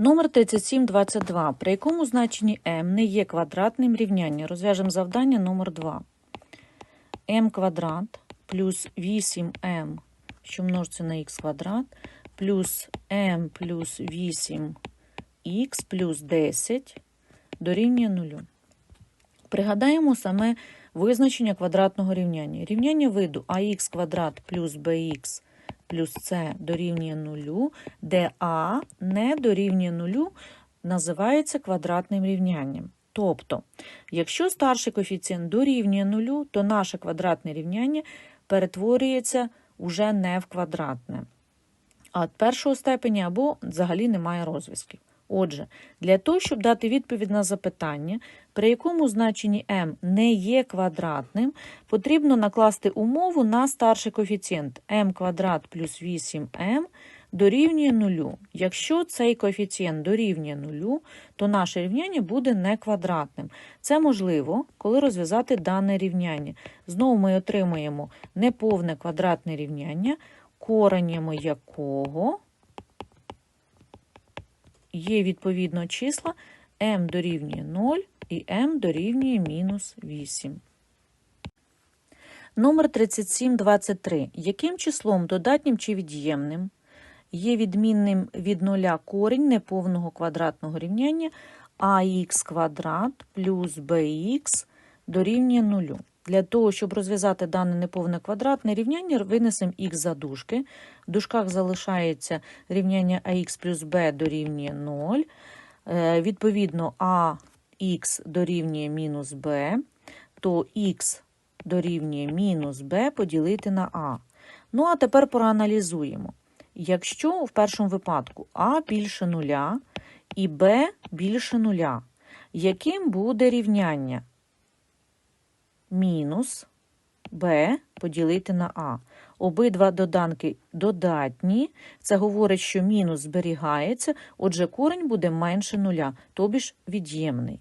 Номер 3722, при якому значенні m не є квадратним рівняння. Розв'яжемо завдання номер 2. m квадрат плюс 8m, що множиться на х квадрат, плюс m плюс 8х плюс 10 дорівнює 0. Пригадаємо саме визначення квадратного рівняння. Рівняння виду ax квадрат плюс bx плюс С дорівнює нулю, де а не дорівнює нулю, називається квадратним рівнянням. Тобто, якщо старший коефіцієнт дорівнює нулю, то наше квадратне рівняння перетворюється уже не в квадратне, а першого степеня або взагалі немає розв'язків. Отже, для того, щоб дати відповідь на запитання, при якому значенні m не є квадратним, потрібно накласти умову на старший коефіцієнт m квадрат плюс 8m дорівнює 0. Якщо цей коефіцієнт дорівнює 0, то наше рівняння буде не квадратним. Це можливо, коли розв'язати дане рівняння. Знову ми отримаємо неповне квадратне рівняння, коренями якого є відповідно числа m дорівнює 0 і m дорівнює мінус 8. Номер 3723. Яким числом додатнім чи від'ємним є відмінним від нуля корінь неповного квадратного рівняння ax квадрат плюс bx дорівнює 0. Для того, щоб розв'язати дане неповне квадратне рівняння, винесемо х за дужки. В дужках залишається рівняння ax плюс b дорівнює 0. Е, Відповідно, ax дорівнює мінус b, то х дорівнює мінус b поділити на a. Ну, а тепер проаналізуємо. Якщо в першому випадку а більше нуля і b більше нуля, яким буде рівняння? Мінус b поділити на а. Обидва доданки додатні. Це говорить, що мінус зберігається, отже, корень буде менше нуля, тобі ж від'ємний.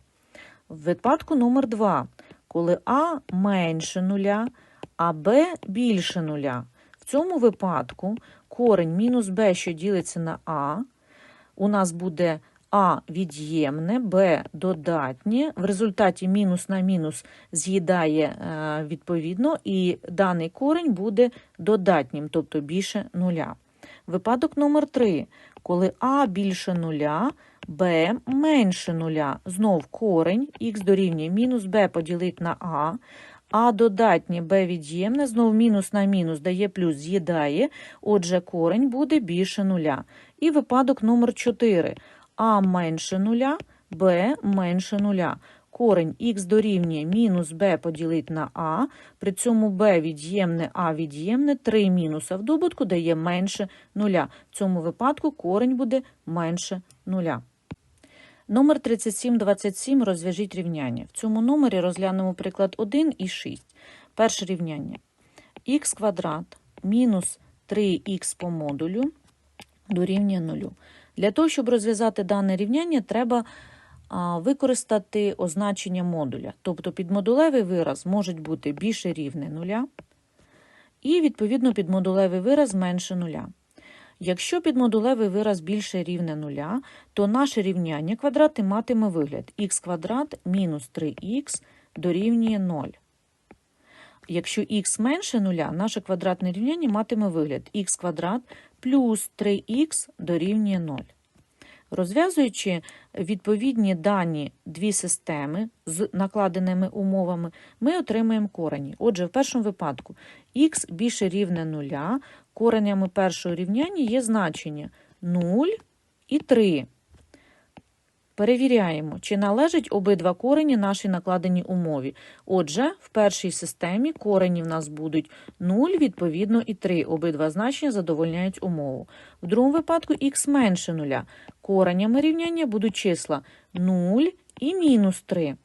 В випадку номер 2, коли а менше нуля, а b більше нуля. В цьому випадку корень мінус b, що ділиться на а, у нас буде а від'ємне, Б додатнє. В результаті мінус на мінус з'їдає е, відповідно, і даний корень буде додатнім, тобто більше нуля. Випадок номер 3. Коли А більше нуля, Б менше нуля. Знов корень х дорівнює мінус Б поділити на А. А додатнє Б від'ємне, знов мінус на мінус дає плюс з'їдає, отже, корень буде більше нуля. І випадок номер 4 а менше нуля, b менше нуля. Корень х дорівнює мінус b поділити на а, при цьому b від'ємне, а від'ємне, 3 мінуса в добутку дає менше нуля. В цьому випадку корень буде менше нуля. Номер 3727 розв'яжіть рівняння. В цьому номері розглянемо приклад 1 і 6. Перше рівняння. х квадрат мінус 3х по модулю дорівнює 0. Для того, щоб розв'язати дане рівняння, треба використати означення модуля. Тобто підмодулевий вираз може бути більше рівне нуля, і, відповідно, підмодулевий вираз менше нуля. Якщо підмодулевий вираз більше рівне нуля, то наше рівняння квадрати матиме вигляд х квадрат мінус 3х дорівнює 0. Якщо х менше нуля, наше квадратне рівняння матиме вигляд х квадрат плюс 3х дорівнює 0. Розв'язуючи відповідні дані дві системи з накладеними умовами, ми отримаємо корені. Отже, в першому випадку х більше рівне 0, коренями першого рівняння є значення 0 і 3. Перевіряємо, чи належать обидва корені нашій накладеній умові. Отже, в першій системі корені в нас будуть 0, відповідно, і 3. Обидва значення задовольняють умову. В другому випадку х менше 0. Коренями рівняння будуть числа 0 і мінус 3.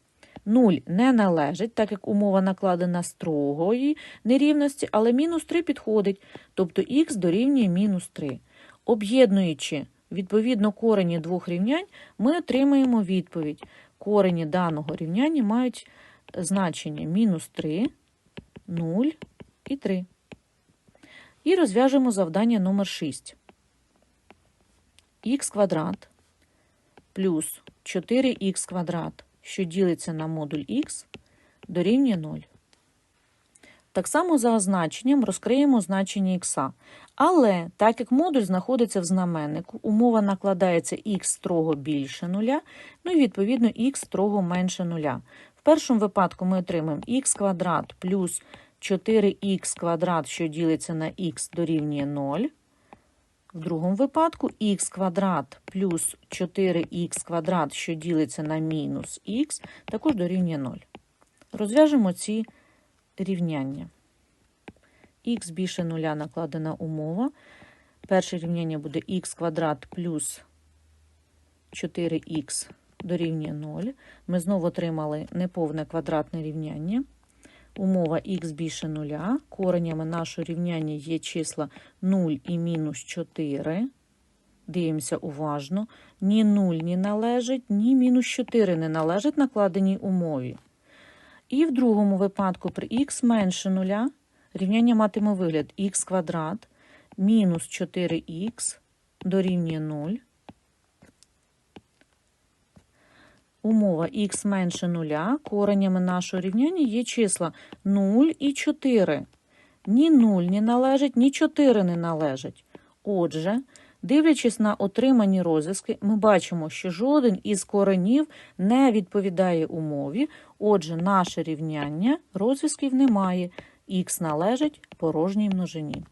0 не належить, так як умова накладена строгої нерівності, але мінус 3 підходить, тобто х дорівнює мінус 3. Об'єднуючи відповідно корені двох рівнянь, ми отримаємо відповідь. Корені даного рівняння мають значення мінус 3, 0 і 3. І розв'яжемо завдання номер 6. х квадрат плюс 4х квадрат, що ділиться на модуль х, дорівнює 0. Так само за означенням розкриємо значення х. Але так як модуль знаходиться в знаменнику, умова накладається х строго більше нуля, ну і відповідно х строго менше нуля. В першому випадку ми отримаємо х квадрат плюс 4х квадрат, що ділиться на х, дорівнює 0. В другому випадку х квадрат плюс 4х квадрат, що ділиться на мінус х, також дорівнює 0. Розв'яжемо ці рівняння. х більше нуля накладена умова. Перше рівняння буде х квадрат плюс 4х дорівнює 0. Ми знову отримали неповне квадратне рівняння. Умова х більше нуля. Коренями нашого рівняння є числа 0 і мінус 4. Дивимося уважно. Ні 0 не належить, ні мінус 4 не належить накладеній умові. І в другому випадку при х менше нуля рівняння матиме вигляд х квадрат мінус 4х дорівнює 0. Умова х менше нуля. Коренями нашого рівняння є числа 0 і 4. Ні 0 не належить, ні 4 не належить. Отже, дивлячись на отримані розв'язки, ми бачимо, що жоден із коренів не відповідає умові. Отже, наше рівняння розв'язків немає. Х належить порожній множині.